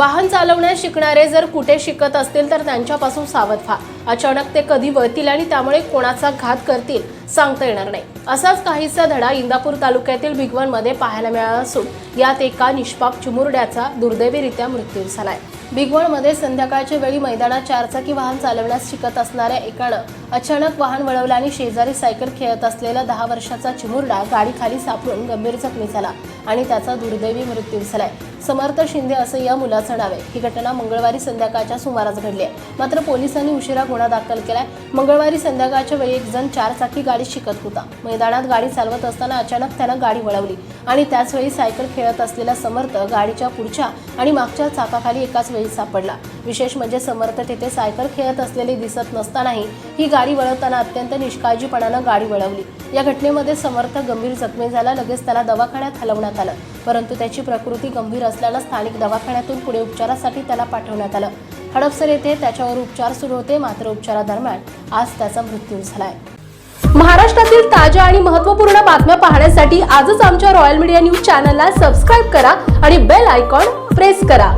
वाहन चालवण्यास शिकणारे जर कुठे शिकत असतील तर त्यांच्यापासून सावध व्हा. अचानक ते कधी वळतील आणि त्यामुळे कोणाचा घात करतील सांगता येणार नाही. असाच काहीसा धडा इंदापूर तालुक्यातील भिगवणमध्ये पाहायला मिळाला असून यात एका निष्पाप चिमुरड्याचा दुर्दैवीरित्या मृत्यू झालाय. भिगवणमध्ये संध्याकाळच्या वेळी मैदानात चारचाकी वाहन चालवण्यास शिकत असणाऱ्या एकानं अचानक वाहन वळवलं आणि शेजारी सायकल खेळत असलेला दहा वर्षाचा चिमुरडा गाडीखाली सापडून गंभीर जखमी झाला आणि त्याचा दुर्दैवी मृत्यू झालाय. समर्थ शिंदे असं या मुलाचं नाव आहे. ही घटना मंगळवारी संध्याकाळच्या सुमारास घडली आहे. मात्र पोलिसांनी उशिरा गुन्हा दाखल केलाय. मंगळवारी संध्याकाळच्या वेळी एक जण चारचाकी गाडी शिकत होता. मैदानात गाडी चालवत असताना अचानक त्यानं गाडी वळवली आणि त्याचवेळी सायकल खेळत असलेला समर्थ गाडीच्या पुढच्या आणि मागच्या चाकाखाली एकाच वेळी सापडला. विशेष म्हणजे समर्थ तिथे सायकल खेळत असलेले दिसत नसतानाही ही गाडी वळवताना अत्यंत निष्काळजीपणानं गाडी वळवली. या घटनेमध्ये समर्थ गंभीर जखमी झाला. लगेच त्याला दवाखान्यात हलवण्यात आलं. परंतु त्याची प्रकृती गंभीर असल्यानं स्थानिक दवाखान्यातून पुढे उपचारासाठी त्याला पाठवण्यात आलं. हडपसर येथे त्याच्यावर उपचार सुरू होते मात्र उपचारादरम्यान आज त्याचा मृत्यू झालाय. महाराष्ट्रातील ताज्या आणि महत्त्वपूर्ण बातम्या पाहण्यासाठी आजच आमच्या रॉयल मीडिया न्यूज चॅनलला सबस्क्राईब करा आणि बेल आयकॉन प्रेस करा.